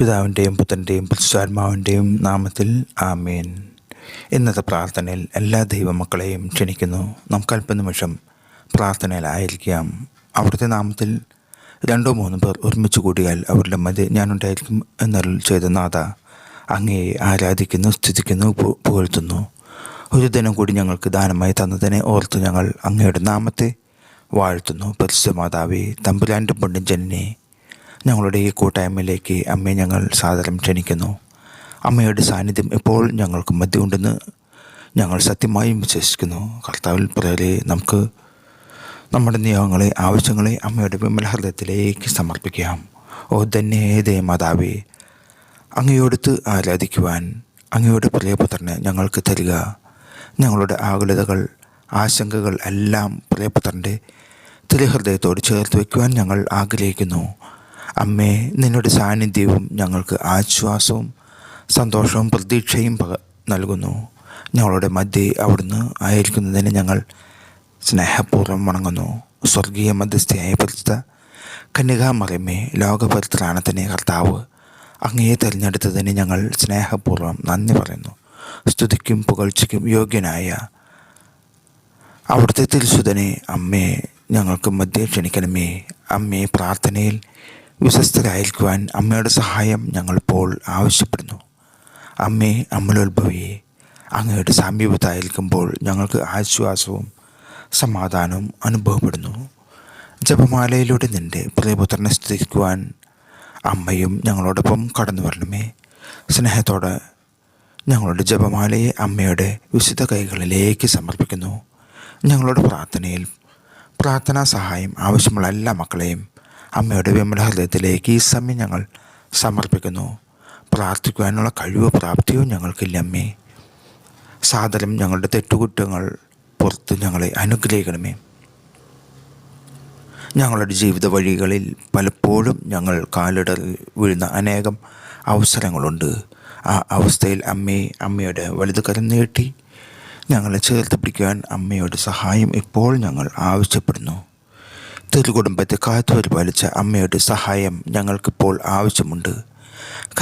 പിതാവിന്റെയും പുത്രന്റെയും പുരുഷാത്മാവിന്റെയും നാമത്തിൽ ആമേൻ. ഇന്നത്തെ പ്രാർത്ഥനയിൽ എല്ലാ ദൈവമക്കളെയും ക്ഷണിക്കുന്നു. നമുക്ക് അല്പനിമിഷം പ്രാർത്ഥനയിലായിരിക്കാം അവിടുത്തെ നാമത്തിൽ രണ്ടോ മൂന്നോ പേർ ഒരുമിച്ച് കൂടിയാൽ അവരുടെ മതി ഞാനുണ്ടായിരിക്കും എന്നരുൾ ചെയ്ത നാഥ അങ്ങയെ ആരാധിക്കുന്നു സ്തുതിക്കുന്നു പുകഴ്ത്തുന്നു. ഒരു ദിനം കൂടി ഞങ്ങൾക്ക് ദാനമായി തന്നതിനെ ഓർത്ത് ഞങ്ങൾ അങ്ങയുടെ നാമത്തെ വാഴ്ത്തുന്നു. പരിശുദ്ധ മാതാവേ തമ്പുരാന്റെ പൊണ്ണിൻ ജനനെ ഞങ്ങളുടെ ഈ കൂട്ടായ്മയിലേക്ക് അമ്മയെ ഞങ്ങൾ സാദരം ക്ഷണിക്കുന്നു. അമ്മയുടെ സാന്നിധ്യം ഇപ്പോൾ ഞങ്ങൾക്ക് മധ്യമുണ്ടെന്ന് ഞങ്ങൾ സത്യമായും വിശ്വസിക്കുന്നു. കർത്താവിൽ പ്രേരെ നമുക്ക് നമ്മുടെ നിയമങ്ങളെ ആവശ്യങ്ങളെ അമ്മയുടെ വിമല ഹൃദയത്തിലേക്ക് സമർപ്പിക്കാം. ഓ ദേ മാതാവേ അങ്ങയോടുത്ത് ആരാധിക്കുവാൻ അങ്ങയുടെ പ്രിയപുത്രനെ ഞങ്ങൾക്ക് തരിക. ഞങ്ങളുടെ ആകുലതകൾ ആശങ്കകൾ എല്ലാം പ്രിയപുത്രന്റെ തിരുഹൃദയത്തോട് ചേർത്ത് വയ്ക്കുവാൻ ഞങ്ങൾ ആഗ്രഹിക്കുന്നു. അമ്മേ നിന്നുടെ സാന്നിധ്യവും ഞങ്ങൾക്ക് ആശ്വാസവും സന്തോഷവും പ്രതീക്ഷയും പക- നൽകുന്നു. ഞങ്ങളുടെ മധ്യേ അവിടുന്ന് ആയിരിക്കുന്നതിന് ഞങ്ങൾ സ്നേഹപൂർവം വണങ്ങുന്നു. സ്വർഗീയ മധ്യസ്ഥയായ പരിസ്ഥ കന്യകാമറിയമ്മേ ലോകപരിത്രാണത്തിന് കർത്താവ് അങ്ങയെ തിരഞ്ഞെടുത്തതിന് ഞങ്ങൾ സ്നേഹപൂർവം നന്ദി പറയുന്നു. സ്തുതിക്കും പുകഴ്ചയ്ക്കും യോഗ്യനായ അവിടുത്തെ തിരുസുതനെ അമ്മയെ ഞങ്ങൾക്ക് മധ്യേ ക്ഷണിക്കണമേ. അമ്മയെ പ്രാർത്ഥനയിൽ വിശ്വസ്തരായിരിക്കുവാൻ അമ്മയുടെ സഹായം ഞങ്ങളിപ്പോൾ ആവശ്യപ്പെടുന്നു. അമ്മേ അമ്മലോത്ഭവയെ അങ്ങയുടെ സമീപത്തായിരിക്കുമ്പോൾ ഞങ്ങൾക്ക് ആശ്വാസവും സമാധാനവും അനുഭവപ്പെടുന്നു. ജപമാലയിലൂടെ നിന്റെ പ്രിയപുത്രനെ സ്തുതിക്കുവാൻ അമ്മയും ഞങ്ങളോടൊപ്പം കടന്നു വരണമേ. സ്നേഹത്തോടെ ഞങ്ങളുടെ ജപമാലയെ അമ്മയുടെ വിശുദ്ധ കൈകളിലേക്ക് സമർപ്പിക്കുന്നു. ഞങ്ങളുടെ പ്രാർത്ഥനയിൽ പ്രാർത്ഥനാ സഹായം ആവശ്യമുള്ള എല്ലാ മക്കളെയും അമ്മയുടെ വിമല ഹൃദയത്തിലേക്ക് ഈ സമയം ഞങ്ങൾ സമർപ്പിക്കുന്നു. പ്രാർത്ഥിക്കുവാനുള്ള കഴിവ് പ്രാപ്തിയോ ഞങ്ങൾക്കില്ല അമ്മേ സാദരം ഞങ്ങളുടെ തെറ്റുകുറ്റങ്ങൾ പുറത്ത് ഞങ്ങളെ അനുഗ്രഹിക്കണമേ. ഞങ്ങളുടെ ജീവിത വഴികളിൽ പലപ്പോഴും ഞങ്ങൾ കാലിടറി വീഴുന്ന അനേകം അവസരങ്ങളുണ്ട്. ആ അവസ്ഥയിൽ അമ്മയെ അമ്മയുടെ വലുത് കരം നീട്ടി ഞങ്ങളെ ചേർത്ത് പിടിക്കുവാൻ അമ്മയുടെ സഹായം ഇപ്പോൾ ഞങ്ങൾ ആവശ്യപ്പെടുന്നു. തിരുകുടുംബത്തെ കാത്തു പാലിച്ച അമ്മയുടെ സഹായം ഞങ്ങൾക്കിപ്പോൾ ആവശ്യമുണ്ട്.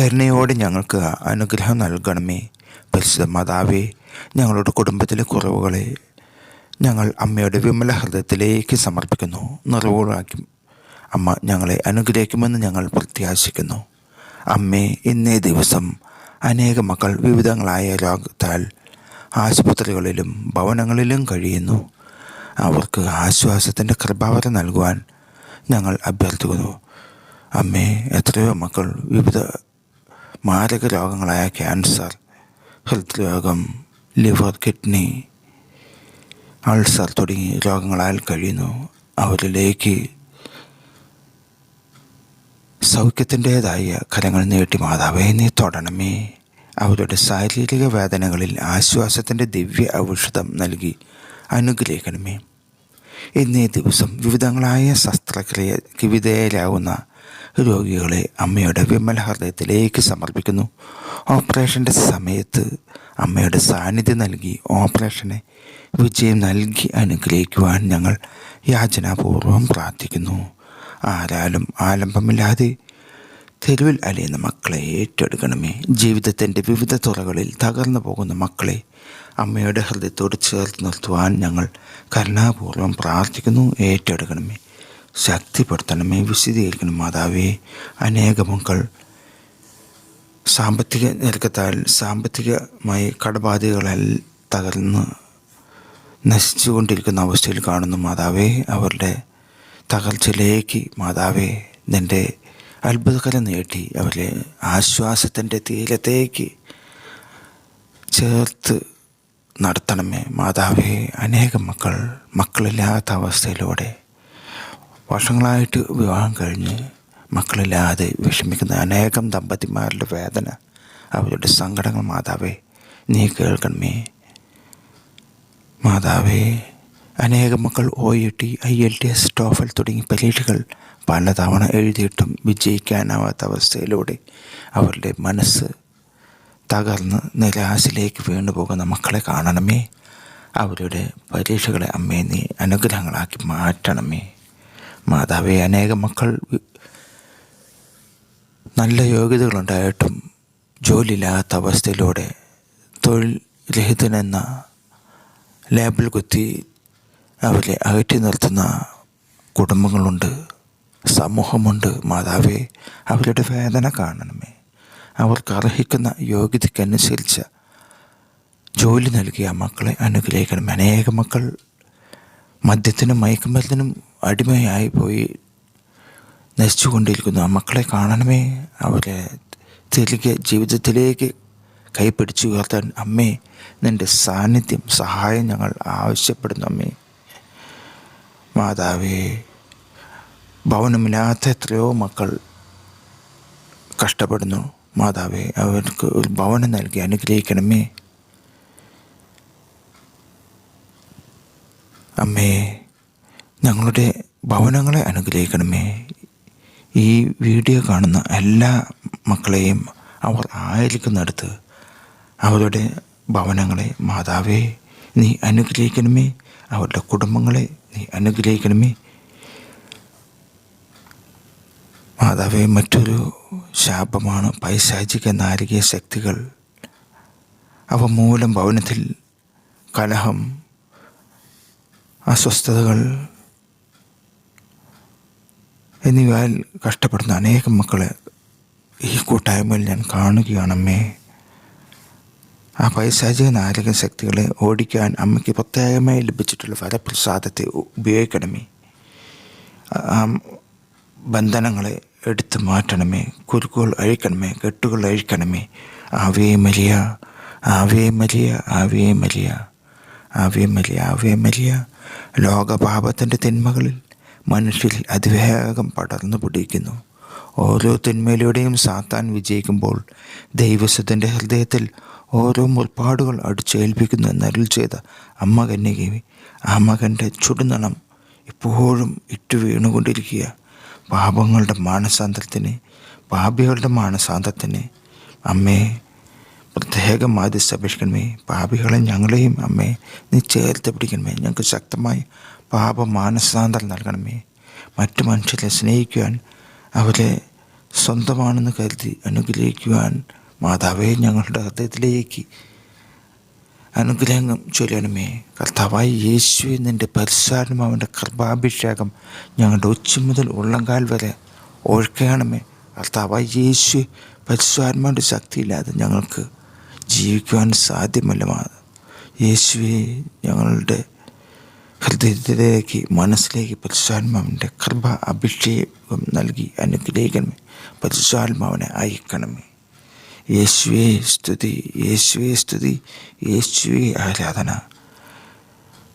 കരുണയോടെ ഞങ്ങൾക്ക് അനുഗ്രഹം നൽകണമേ. പരിശുദ്ധ മാതാവേ ഞങ്ങളുടെ കുടുംബത്തിലെ കുറവുകളെ ഞങ്ങൾ അമ്മയുടെ വിമല ഹൃദയത്തിലേക്ക് സമർപ്പിക്കുന്നു. നിറവുകളാക്കി അമ്മ ഞങ്ങളെ അനുഗ്രഹിക്കുമെന്ന് ഞങ്ങൾ പ്രത്യാശിക്കുന്നു. അമ്മേ ഇന്നേ ദിവസം അനേക മക്കൾ വിവിധങ്ങളായ രോഗത്താൽ ആശുപത്രികളിലും ഭവനങ്ങളിലും കഴിയുന്നു. അവർക്ക് ആശ്വാസത്തിന്റെ കൃപാവരം നൽകുവാൻ ഞങ്ങൾ അഭ്യർത്ഥിക്കുന്നു. അമ്മേ എത്രയോ മക്കൾ വിവിധ മാരക രോഗങ്ങളായ ക്യാൻസർ ഹൃദ്രോഗം ലിവർ കിഡ്നി അൾസർ തുടങ്ങി രോഗങ്ങളാൽ കഴിയുന്നു. അവരിലേക്ക് സൗഖ്യത്തിന്റേതായ കരങ്ങൾ നീട്ടി മാതാവേ നീ തൊടണമേ. അവരുടെ ശാരീരിക വേദനകളിൽ ആശ്വാസത്തിന്റെ ദിവ്യ ഔഷധം നൽകി അനുഗ്രഹിക്കണമേ. ഇന്നേ ദിവസം വിവിധങ്ങളായ ശസ്ത്രക്രിയക്ക് വിധേയരാകുന്ന രോഗികളെ അമ്മയുടെ വിമല ഹൃദയത്തിലേക്ക് സമർപ്പിക്കുന്നു. ഓപ്പറേഷന്റെ സമയത്ത് അമ്മയുടെ സാന്നിധ്യം നൽകി ഓപ്പറേഷനെ വിജയം നൽകി അനുഗ്രഹിക്കുവാൻ ഞങ്ങൾ യാചനാപൂർവം പ്രാർത്ഥിക്കുന്നു. ആരാലും ആലംബമില്ലാതെ തെരുവിൽ അലയുന്ന മക്കളെ ഏറ്റെടുക്കണമേ. ജീവിതത്തിന്റെ വിവിധ തുറകളിൽ തകർന്നു പോകുന്ന മക്കളെ അമ്മയുടെ ഹൃദയത്തോട് ചേർത്ത് നിർത്തുവാൻ ഞങ്ങൾ കരുണാപൂർവം പ്രാർത്ഥിക്കുന്നു. ഏറ്റെടുക്കണമേ. ശക്തിപ്പെടുത്തണമേ. വിശദീകരിക്കണം മാതാവേ. അനേക മക്കൾ സാമ്പത്തിക ഞെരുക്കത്താൽ സാമ്പത്തികമായി കടബാധ്യതകളാൽ തകർന്ന് നശിച്ചുകൊണ്ടിരിക്കുന്ന അവസ്ഥയിൽ കാണുന്നു മാതാവേ. അവരുടെ തകർച്ചയിലേക്ക് മാതാവേ നിന്റെ അത്ഭുതകരം നീട്ടി അവരെ ആശ്വാസത്തിന്റെ തീരത്തേക്ക് ചേർത്ത് നടത്തണമേ. മാതാവേ അനേകം മക്കൾ മക്കളില്ലാത്ത അവസ്ഥയിലൂടെ വർഷങ്ങളായിട്ട് വിവാഹം കഴിഞ്ഞ് മക്കളില്ലാതെ വിഷമിക്കുന്ന അനേകം ദമ്പതിമാരുടെ വേദന അവരുടെ സങ്കടങ്ങൾ മാതാവേ നീ കേൾക്കണമേ. മാതാവേ അനേകം മക്കൾ O E T IELTS TOEFL തുടങ്ങി പരീക്ഷകൾ പലതവണ എഴുതിയിട്ടും വിജയിക്കാനാവാത്ത അവസ്ഥയിലൂടെ അവരുടെ മനസ്സ് തകർന്ന് നിരാശയിലേക്ക് വീണു പോകുന്ന മക്കളെ കാണണമേ. അവരുടെ പരീക്ഷകളെ അമ്മേ നീ അനുഗ്രഹങ്ങളാക്കി മാറ്റണമേ. മാതാവെ അനേകം മക്കൾ നല്ല യോഗ്യതകളുണ്ടായിട്ടും ജോലിയില്ലാത്ത അവസ്ഥയിലൂടെ തൊഴിൽ രഹിതനെന്ന ലേബിൾ കുത്തി അവരെ അകറ്റി നിർത്തുന്ന കുടുംബങ്ങളുണ്ട് സമൂഹമുണ്ട്. മാതാവേ അവരുടെ വേദന കാണണമേ. അവർക്ക് അർഹിക്കുന്ന യോഗ്യതയ്ക്കനുസരിച്ച് ജോലി നൽകിയ മക്കളെ അനുഗ്രഹിക്കണം. അനേക മക്കൾ മദ്യത്തിനും മയക്കുമരുന്നിനും അടിമയായി പോയി നശിച്ചുകൊണ്ടിരിക്കുന്നു. ആ മക്കളെ കാണണമേ. അവരെ തിരികെ ജീവിതത്തിലേക്ക് കൈപ്പിടിച്ചു ഉയർത്താൻ അമ്മേ നിന്റെ സാന്നിധ്യം സഹായം ഞങ്ങൾ ആവശ്യപ്പെടുന്നു അമ്മേ. മാതാവേ ഭവനമില്ലാത്ത എത്രയോ മക്കൾ കഷ്ടപ്പെടുന്നു. മാതാവേ അവർക്ക് ഒരു ഭവനം നൽകി അനുഗ്രഹിക്കണമേ. അമ്മേ ഞങ്ങളുടെ ഭവനങ്ങളെ അനുഗ്രഹിക്കണമേ. ഈ വീഡിയോ കാണുന്ന എല്ലാ മക്കളെയും അവർ ആയിരിക്കുന്നിടത്ത് അവരുടെ ഭവനങ്ങളെ മാതാവേ നീ അനുഗ്രഹിക്കണമേ. അവരുടെ കുടുംബങ്ങളെ നീ അനുഗ്രഹിക്കണമേ. മാതാവേ മറ്റൊരു ശാപമാണ് പൈശാചിക നാരികീയ ശക്തികൾ. അവ മൂലം ഭവനത്തിൽ കലഹം അസ്വസ്ഥതകൾ എന്നിവയാൽ കഷ്ടപ്പെടുന്ന അനേകം മക്കളെ ഈ കൂട്ടായ്മയിൽ ഞാൻ കാണുകയാണമ്മേ. ആ പൈശാചിക നാരക ശക്തികളെ ഓടിക്കാൻ അമ്മയ്ക്ക് പ്രത്യേകമായി ലഭിച്ചിട്ടുള്ള ഫലപ്രസാദത്തെ ഉപയോഗിക്കണമേ. ആ ബന്ധനങ്ങളെ എടുത്തു മാറ്റണമേ. കുരുക്കുകൾ അഴിക്കണമേ. കെട്ടുകൾ അഴിക്കണമേ. ആവേ മരിയ ആവേ മരിയ ആവേ മരിയ ആവേ മരിയ ആവേ മരിയ. ലോകപാപത്തിന്റെ തിന്മകളിൽ മനുഷ്യരിൽ അതിവേഗം പടർന്നു പിടിക്കുന്നു. ഓരോ തിന്മയിലൂടെയും സാത്താൻ വിജയിക്കുമ്പോൾ ദൈവസ്വത്തിന്റെ ഹൃദയത്തിൽ ഓരോ മുൽപ്പാടുകൾ അടിച്ചേൽപ്പിക്കുന്നു എന്നരുൾ ചെയ്ത അമ്മ കന്യകേവി ആ മകന്റെ ചുടുനണം ഇപ്പോഴും ഇട്ടു വീണുകൊണ്ടിരിക്കുക. പാപങ്ങളുടെ മാനസാന്തരത്തിന് പാപികളുടെ മാനസാന്തരത്തിന്. അമ്മേ പ്രത്യേകം ആദ്യം അപേക്ഷിക്കണമേ പാപികളെ ഞങ്ങളെയും അമ്മേ നീ ചേർത്ത് പിടിക്കണമേ. ഞങ്ങൾക്ക് ശക്തമായി പാപ മാനസാന്തരം നൽകണമേ. മറ്റു മനുഷ്യരെ സ്നേഹിക്കുവാൻ അവരെ സ്വന്തമാണെന്ന് കരുതി അനുഗ്രഹിക്കുവാൻ മാതാവേ ഞങ്ങളുടെ ഹൃദയത്തിലേക്ക് അനുഗ്രഹം ചൊല്ലണമേ. കർത്താവായി യേശു നിന്റെ അവന്റെ കർഭാഭിഷേകം ഞങ്ങളുടെ ഉച്ച മുതൽ ഉള്ളങ്കാൽ വരെ ഒഴുക്കണമേ കർത്താവായി യേശു പരിസ്വാത്മാവിന്റെ ശക്തിയില്ലാതെ ഞങ്ങൾക്ക് ജീവിക്കുവാൻ സാധ്യമല്ല യേശുവെ ഞങ്ങളുടെ ഹൃദയത്തിലേക്ക് മനസ്സിലേക്ക് പരിശുദ്ധാത്മാവിന്റെ കൃപ അഭിഷേകം നൽകി അനുഗ്രഹിക്കണമേ. പരിശുദ്ധാത്മാവിനെ അയക്കണമേ. യേശുവേ സ്തുതി യേശുവേ സ്തുതി യേശുവേ ആരാധന.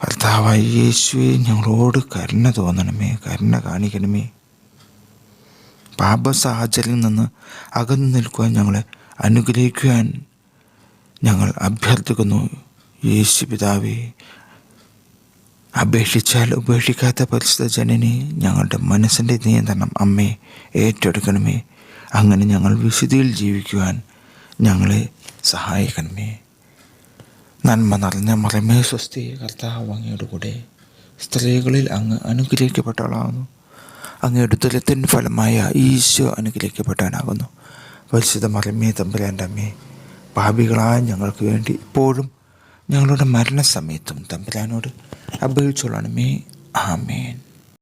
ഭർത്താവായി യേശുവെ ഞങ്ങളോട് കരുണ തോന്നണമേ കരുണ കാണിക്കണമേ. പാപ സാഹചര്യത്തിൽ നിന്ന് അകന്നു നിൽക്കുവാൻ ഞങ്ങളെ അനുഗ്രഹിക്കുവാൻ ഞങ്ങൾ അഭ്യർത്ഥിക്കുന്നു. യേശു പിതാവേ അപേക്ഷിച്ചാൽ ഉപേക്ഷിക്കാത്ത പരിസ്ഥിത ജനനെ ഞങ്ങളുടെ മനസ്സിന്റെ നിയന്ത്രണം അമ്മേ ഏറ്റെടുക്കണമേ. അങ്ങനെ ഞങ്ങൾ വിശുദ്ധിയിൽ ജീവിക്കുവാൻ ഞങ്ങളെ സഹായിക്കണമേ. നന്മ നിറഞ്ഞ മറമേ സ്വസ്തി കർത്താവ് അങ്ങയുടെ കൂടെ സ്ത്രീകളിൽ അങ്ങ് അനുഗ്രഹിക്കപ്പെട്ടവളാകുന്നു. അങ്ങയുടെ ദുരത്തിൻ ഫലമായ ഈശോ അനുഗ്രഹിക്കപ്പെട്ടവനാകുന്നു പരിശുദ്ധ മറമേ തമ്പുരാന്റെ അമ്മേ പാപികളായ ഞങ്ങൾക്ക് വേണ്ടി ഇപ്പോഴും ഞങ്ങളുടെ മരണസമയത്തും തമ്പുരാനോട് അപേക്ഷിച്ചോളണമേ. ആമേൻ.